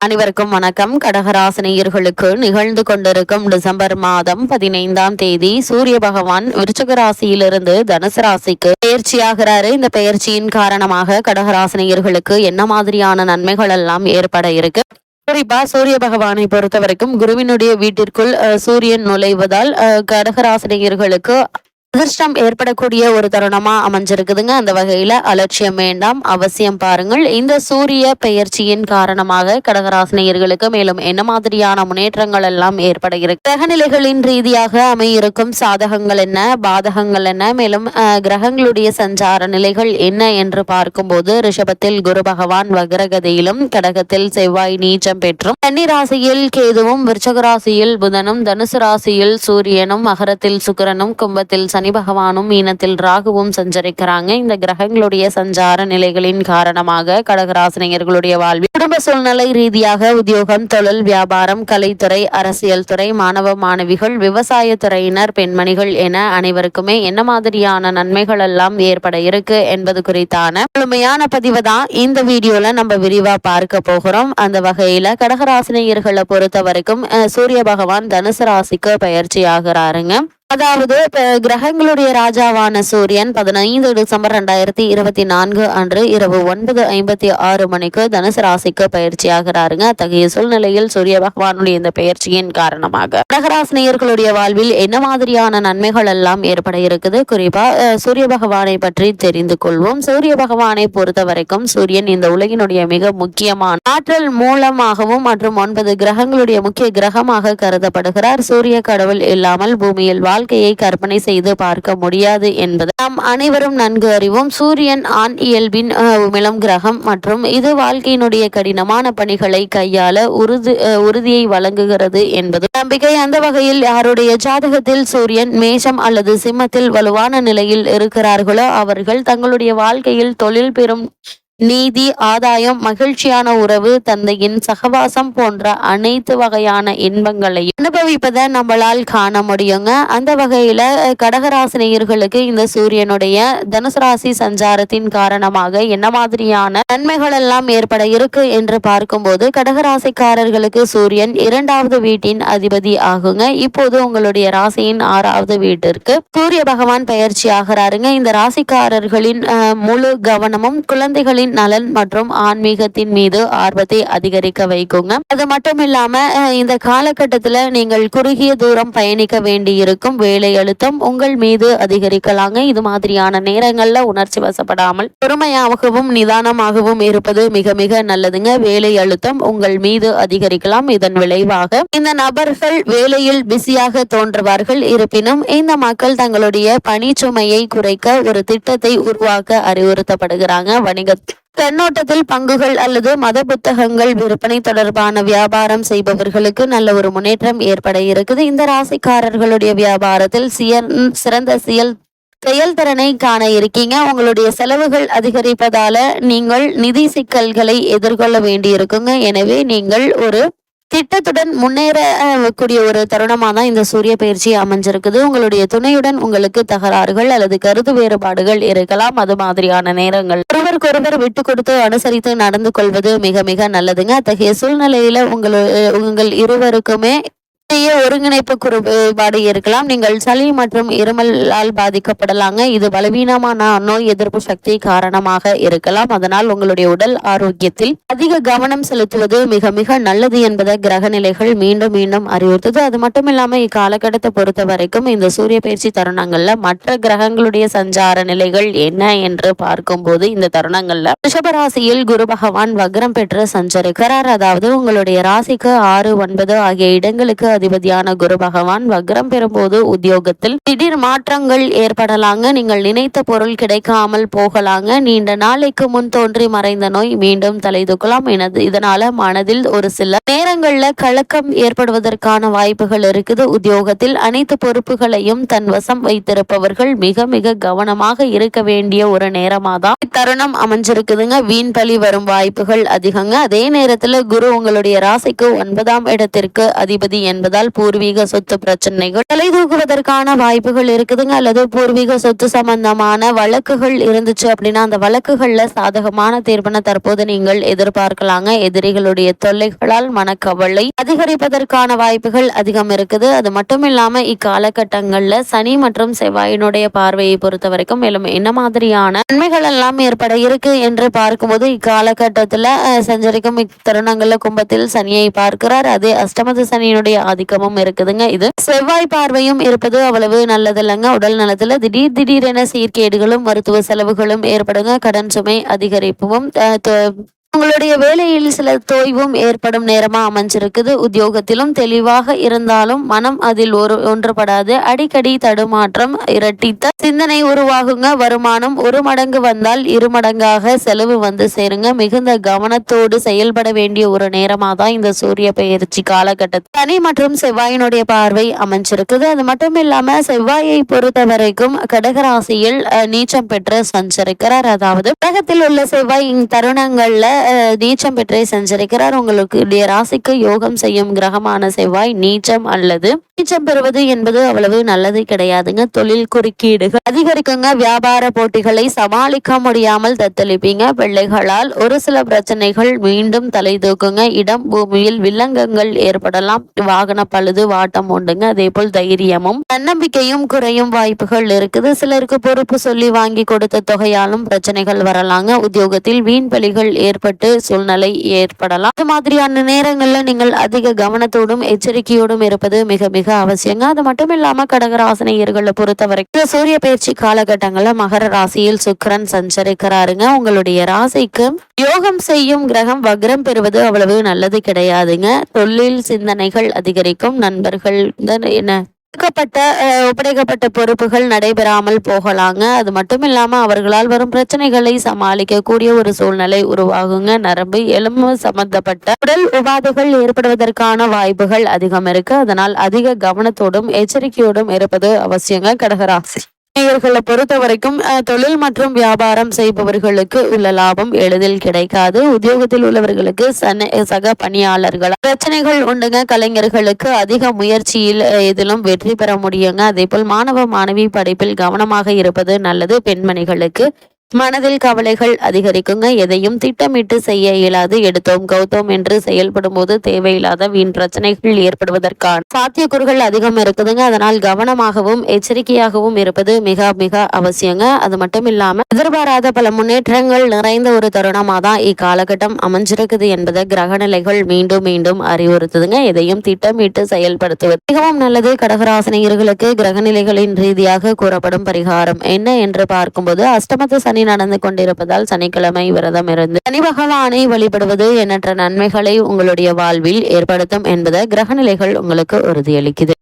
அனைவருக்கும் வணக்கம். கடகராசினியர்களுக்கு நிகழ்ந்து கொண்டிருக்கும் டிசம்பர் மாதம் பதினைந்தாம் தேதி சூரிய பகவான் விருச்சக ராசியிலிருந்து தனுசு ராசிக்கு பயிற்சியாகிறாரு இந்த பயிற்சியின் காரணமாக கடகராசினியர்களுக்கு என்ன மாதிரியான நன்மைகள் எல்லாம் ஏற்பட இருக்கு? குறிப்பா சூரிய பகவானை பொறுத்த வரைக்கும் குருவினுடைய வீட்டிற்குள் சூரியன் நுழைவதால் கடகராசினியர்களுக்கு அதிர்ஷ்டம் ஏற்படக்கூடிய ஒரு தருணமா அமைஞ்சிருக்குதுங்க. அந்த வகையில அலட்சியம் வேண்டாம். அவசியம் பாருங்கள். இந்த சூரிய பெயர்ச்சியின் காரணமாக கடகராசினியர்களுக்கு மேலும் என்ன மாதிரியான முன்னேற்றங்கள் எல்லாம் ஏற்பட இருக்கு கிரகநிலைகளின் ரீதியாக அமையிருக்கும் சாதகங்கள் என்ன? பாதகங்கள் என்ன? மேலும் கிரகங்களுடைய சஞ்சார நிலைகள் என்ன என்று பார்க்கும்போது ரிஷபத்தில் குரு பகவான் வக்ரகதியிலும் கடகத்தில் செவ்வாய் நீச்சம் பெற்றும் கன்னி ராசியில் கேதுவும் விருச்சக ராசியில் புதனும் தனுசு ராசியில் சூரியனும் மகரத்தில் சுக்கிரனும் கும்பத்தில் சனி பகவானும் மீனத்தில் ராகுவும் சஞ்சரிக்கிறாங்க. இந்த கிரகங்களுடைய சஞ்சார நிலைகளின் காரணமாக கடகராசினியர்களுடைய வாழ்வில் குடும்ப சூழ்நிலை ரீதியாக உத்தியோகம் தொழில் வியாபாரம் கலைத்துறை அரசியல் துறை மாணவ மாணவிகள் விவசாய துறையினர் பெண்மணிகள் என அனைவருக்குமே என்ன மாதிரியான நன்மைகள் எல்லாம் ஏற்பட இருக்கு என்பது குறித்தான முழுமையான பதிவு தான் இந்த வீடியோல நம்ம விரிவா பார்க்க போகிறோம். அந்த வகையில கடகராசினியர்களை பொறுத்த வரைக்கும் சூரிய பகவான் தனுசு ராசிக்கு பயிற்சி ஆகிறாருங்க. அதாவது கிரகங்களுடைய ராஜாவான சூரியன் பதினைந்து டிசம்பர் ரெண்டாயிரத்தி இருபத்தி நான்கு அன்று இரவு ஒன்பது ஐம்பத்தி ஆறு மணிக்கு தனுசு ராசிக்கு பயிற்சியாகிறாருங்க. அத்தகைய சூழ்நிலையில் சூரிய பகவானுடைய இந்த பயிற்சியின் காரணமாக. கடகராசினியர்களுடைய வாழ்வில் என்ன மாதிரியான நன்மைகள் எல்லாம் ஏற்பட இருக்குது? குறிப்பா சூரிய பகவானை பற்றி தெரிந்து கொள்வோம். சூரிய பகவானை பொறுத்த வரைக்கும் சூரியன் இந்த உலகினுடைய மிக முக்கியமான ஆற்றல் மூலமாகவும் மற்றும் ஒன்பது கிரகங்களுடைய முக்கிய கிரகமாக கருதப்படுகிறார். சூரிய கடவுள் இல்லாமல் பூமியில் வாழ் வாழ்க்கையை கற்பனை செய்து பார்க்க முடியாது என்பது. நாம் அனைவரும் நன்கு அறிவோம். சூரியன் ஆண் இயல்பின் மிளம் கிரகம் மற்றும் இது வாழ்க்கையினுடைய கடினமான பணிகளை கையாள உறுதி உறுதியை வழங்குகிறது என்பது. நம்பிக்கை அந்த வகையில் யாருடைய ஜாதகத்தில் சூரியன் மேஷம் அல்லது சிம்மத்தில் வலுவான நிலையில் இருக்கிறார்களோ அவர்கள் தங்களுடைய வாழ்க்கையில் தொழில் பெறும் நீதி ஆதாயம் மகிழ்ச்சியான உறவு தந்தையின் சகவாசம் போன்ற அனைத்து வகையான இன்பங்களையும் அனுபவிப்பதை நம்மளால் காண முடியுங்க. அந்த வகையில கடகராசினியர்களுக்கு இந்த சூரியனுடைய தனுசு ராசி சஞ்சாரத்தின் காரணமாக என்ன மாதிரியான நன்மைகள் எல்லாம் ஏற்பட இருக்கு என்று பார்க்கும்போது கடகராசிக்காரர்களுக்கு சூரியன் இரண்டாவது வீட்டின் அதிபதி ஆகுங்க. இப்போது உங்களுடைய ராசியின் ஆறாவது வீட்டிற்கு சூரிய பகவான் பயிற்சி ஆகிறாருங்க. இந்த ராசிக்காரர்களின் முழு கவனமும் குழந்தைகளின் நலன் மற்றும் ஆன்மீகத்தின் மீது ஆர்வத்தை அதிகரிக்க வைக்குங்க. அது மட்டும் இல்லாம இந்த காலகட்டத்துல நீங்கள் குறுகிய தூரம் பயணிக்க வேண்டியிருக்கும் வேலை அழுத்தம் உங்கள் மீது அதிகரிக்கலாங்க. இது மாதிரியான நேரங்கள்ல உணர்ச்சி வசப்படாமல் பொறுமையாகவும் நிதானமாகவும் இருப்பது மிக மிக நல்லதுங்க. வேலை அழுத்தம் உங்கள் மீது அதிகரிக்கலாம். இதன் விளைவாக இந்த நபர்கள் வேலையில் பிஸியாக தோன்றுவார்கள். இருப்பினும் இந்த மக்கள் தங்களுடைய பணிச்சுமையை குறைக்க ஒரு திட்டத்தை உருவாக்க அறிவுறுத்தப்படுகிறாங்க. வணிக கண்ணோட்டத்தில் பங்குகள் அல்லது மத புத்தகங்கள் விற்பனை தொடர்பான வியாபாரம் செய்பவர்களுக்கு நல்ல ஒரு முன்னேற்றம் ஏற்பட இருக்குது. இந்த ராசிக்காரர்களுடைய வியாபாரத்தில் சிறந்த செயல் செயல்திறனை காண இருக்கீங்க. உங்களுடைய செலவுகள் அதிகரிப்பதால நீங்கள் நிதி சிக்கல்களை எதிர்கொள்ள வேண்டியிருக்குங்க. எனவே நீங்கள் ஒரு திட்டத்துடன் முன்னேற கூடிய ஒரு தருணமாக தான் இந்த சூரிய பயிற்சி அமைஞ்சிருக்குது. உங்களுடைய துணையுடன் உங்களுக்கு தகராறுகள் அல்லது கருத்து வேறுபாடுகள் இருக்கலாம். அது மாதிரியான நேரங்கள். ஒருவருக்கொருவர் விட்டு கொடுத்து அனுசரித்து நடந்து கொள்வது மிக மிக நல்லதுங்க. அத்தகைய சூழ்நிலையில உங்கள் உங்கள் இருவருக்குமே ஒருங்கிணைப்பு குறைபாடு இருக்கலாம். நீங்கள் சளி மற்றும் இருமலால் பாதிக்கப்படலாங்க. இது பலவீனமான நோய் எதிர்ப்பு சக்தி காரணமாக இருக்கலாம். அதனால் உங்களுடைய உடல் ஆரோக்கியத்தில் அதிக கவனம் செலுத்துவது மிக மிக நல்லது என்பதை கிரக நிலைகள் மீண்டும் மீண்டும் அறிவுறுத்துது. அது மட்டும் இல்லாம இக்காலகட்டத்தை பொறுத்த வரைக்கும் இந்த சூரிய பயிற்சி தருணங்கள்ல மற்ற கிரகங்களுடைய சஞ்சார நிலைகள் என்ன என்று பார்க்கும்போது இந்த தருணங்கள்ல ரிஷபராசியில் குரு பகவான் வக்ரம் பெற்று சஞ்சரிக்கிறார். அதாவது உங்களுடைய ராசிக்கு ஆறு ஒன்பது ஆகிய இடங்களுக்கு அதிபதியான குரு பகவான் வக்ரம் பெறும்போது உத்தியோகத்தில் திடீர் மாற்றங்கள் ஏற்படலாங்க. நீங்கள் நினைத்த பொருள் கிடைக்காமல் போகலாங்க. நீண்ட நாளைக்கு முன் தோன்றி மறைந்த நோய் மீண்டும் தலைதூக்கலாம் எனது இதனால மனதில் ஒரு சில நேரங்கள்ல கலக்கம் ஏற்படுவதற்கான வாய்ப்புகள் இருக்குது. உத்தியோகத்தில் அனைத்து பொறுப்புகளையும் தன் வசம் வைத்திருப்பவர்கள் மிக மிக கவனமாக இருக்க வேண்டிய ஒரு நேரமாதான் இத்தருணம் அமைஞ்சிருக்குதுங்க. வீண் பலி வரும் வாய்ப்புகள் அதிகங்க. அதே நேரத்துல குரு உங்களுடைய ராசிக்கு ஒன்பதாம் இடத்திற்கு அதிபதி என்பது ஏற்படுவதால் பூர்வீக சொத்து பிரச்சனைகள் தலை தூக்குவதற்கான வாய்ப்புகள் இருக்குதுங்க. அல்லது பூர்வீக சொத்து சம்பந்தமான வழக்குகள் இருந்துச்சு அப்படின்னா அந்த வழக்குகள்ல சாதகமான தீர்ப்பினை தற்போது நீங்கள் எதிர்பார்க்கலாங்க. எதிரிகளுடைய தொல்லைகளால் மனக்கவலை அதிகரிப்பதற்கான வாய்ப்புகள் அதிகம் இருக்குது. அது மட்டும் இல்லாம இக்காலகட்டங்கள்ல சனி மற்றும் செவ்வாயினுடைய பார்வையை பொறுத்த வரைக்கும் மேலும் என்ன மாதிரியான நன்மைகள் எல்லாம் ஏற்பட இருக்கு என்று பார்க்கும்போது இக்காலகட்டத்துல சஞ்சரிக்கும் இத்தருணங்கள்ல கும்பத்தில் சனியை பார்க்கிறார். அதே அஷ்டமத சனியினுடைய ஆதிக்கமும் இருக்குதுங்க. இது செவ்வாய் பார்வையும் இருப்பது அவ்வளவு நல்லது இல்லைங்க உடல் நலத்துல திடீர் திடீரென சீர்கேடுகளும் மருத்துவ செலவுகளும் ஏற்படுங்க. கடன் சுமை அதிகரிப்பும் உங்களுடைய வேலையில் சில தோய்வும் ஏற்படும் நேரமாக அமைஞ்சிருக்குது. உத்தியோகத்திலும் தெளிவாக இருந்தாலும் மனம் அதில் ஒரு ஒன்றுபடாது. அடிக்கடி தடுமாற்றம் இரட்டித்த சிந்தனை உருவாகுங்க. வருமானம் ஒரு மடங்கு வந்தால் இரு மடங்காக செலவு வந்து சேருங்க. மிகுந்த கவனத்தோடு செயல்பட வேண்டிய ஒரு நேரமாக தான் இந்த சூரிய பயிற்சி காலகட்டத்தில் சனி மற்றும் செவ்வாயினுடைய பார்வை அமைஞ்சிருக்குது. அது மட்டும் இல்லாமல் செவ்வாயை பொறுத்த வரைக்கும் கடகராசியில் நீச்சம் பெற்று சஞ்சரிக்கிறார். அதாவது உலகத்தில் உள்ள செவ்வாய் தருணங்கள்ல நீச்சம் பெற்றே சென்றிருக்கிறார் உங்களுக்கு ராசிக்கு யோகம் செய்யும் கிரகமான செவ்வாய் நீச்சம் அல்லது நீச்சம் பெறுவது என்பது அவ்வளவு நல்லது கிடையாதுங்க. தொழில் குறுக்கீடுகள் அதிகரிக்குங்க. வியாபார போட்டிகளை சமாளிக்க முடியாமல் தத்தளிப்பீங்க. பிள்ளைகளால் ஒரு சில பிரச்சனைகள் மீண்டும் தலை தூக்குங்க. இடம் பூமியில் வில்லங்கங்கள் ஏற்படலாம். வாகன பழுது வாட்டம் உண்டுங்க. அதே போல் தைரியமும் தன்னம்பிக்கையும் குறையும் வாய்ப்புகள் இருக்குது. சிலருக்கு பொறுப்பு சொல்லி வாங்கி கொடுத்த தொகையாலும் பிரச்சனைகள் வரலாங்க. உத்தியோகத்தில் வீண் பலிகள் ஏற்பட்டு சூழ்நிலை ஏற்படலாம். இது மாதிரியான நேரங்களில் நீங்கள் அதிக கவனத்தோடும் எச்சரிக்கையோடும் இருப்பது மிக மிக அவசியங்க. அது மட்டும் இல்லாம கடகராசனையர்களை பொறுத்த வரைக்கும் சூரிய பயிற்சி காலகட்டங்களில் மகர ராசியில் சுக்கரன் சஞ்சரிக்கிறாருங்க. உங்களுடைய ராசிக்கு யோகம் செய்யும் கிரகம் வக்ரம் பெறுவது அவ்வளவு நல்லது கிடையாதுங்க. தொழில் சிந்தனைகள் அதிகரிக்கும். நண்பர்கள் என்ன ஒதுக்கப்பட்ட ஒப்படைக்கப்பட்ட பொறுப்புகள் நடைபெறாமல் போகலாங்க. அது மட்டும் இல்லாமல் அவர்களால் வரும் பிரச்சனைகளை சமாளிக்கக்கூடிய ஒரு சூழ்நிலை உருவாகுங்க. நரம்பு எலும்பு சம்பந்தப்பட்ட உடல் உபாதைகள் ஏற்படுவதற்கான வாய்ப்புகள் அதிகம் இருக்கு. அதனால் அதிக கவனத்தோடும் எச்சரிக்கையோடும் இருப்பது அவசியங்க. கடகராசி. நேயர்களை பொறுத்த வரைக்கும் தொழில் மற்றும் வியாபாரம் செய்பவர்களுக்கு உள்ள லாபம் எளிதில் கிடைக்காது. உத்தியோகத்தில் உள்ளவர்களுக்கு சன சக பணியாளர்கள் பிரச்சனைகள் உண்டுங்க. கலைஞர்களுக்கு அதிக முயற்சியில் இதிலும் வெற்றி பெற முடியுங்க. அதே போல் மாணவ மாணவி படிப்பில் கவனமாக இருப்பது நல்லது. பெண்மணிகளுக்கு மனதில் கவலைகள் அதிகரிக்குங்க. எதையும் திட்டமிட்டு செய்ய இயலாது. எடுத்தோம் கௌதம் என்று செயல்படும் போது தேவையில்லாத வீண் பிரச்சனைகள் ஏற்படுவதற்கான சாத்தியக்கூறுகள் அதிகம் இருக்குதுங்க. அதனால் கவனமாகவும் எச்சரிக்கையாகவும் இருப்பது மிக மிக அவசியங்க. அது மட்டும் இல்லாம எதிர்பாராத பல முன்னேற்றங்கள் நிறைந்த ஒரு தருணமா தான் இக்காலகட்டம் அமைஞ்சிருக்குது என்பதை கிரகநிலைகள் மீண்டும் மீண்டும் அறிவுறுத்துதுங்க. எதையும் திட்டமிட்டு செயல்படுத்துவது மிகவும் நல்லது. கடகராசினியர்களுக்கு கிரகநிலைகளின் ரீதியாக கூறப்படும் பரிகாரம் என்ன என்று பார்க்கும்போது அஷ்டமத்து சனி நடந்து கொண்டிருப்பதால் சனிக்கிழமை விரதம் இருந்து சனி பகவானை வழிபடுவது எண்ணற்ற நன்மைகளை உங்களுடைய வாழ்வில் ஏற்படுத்தும் என்பதை கிரகநிலைகள் உங்களுக்கு உறுதியளிக்குது.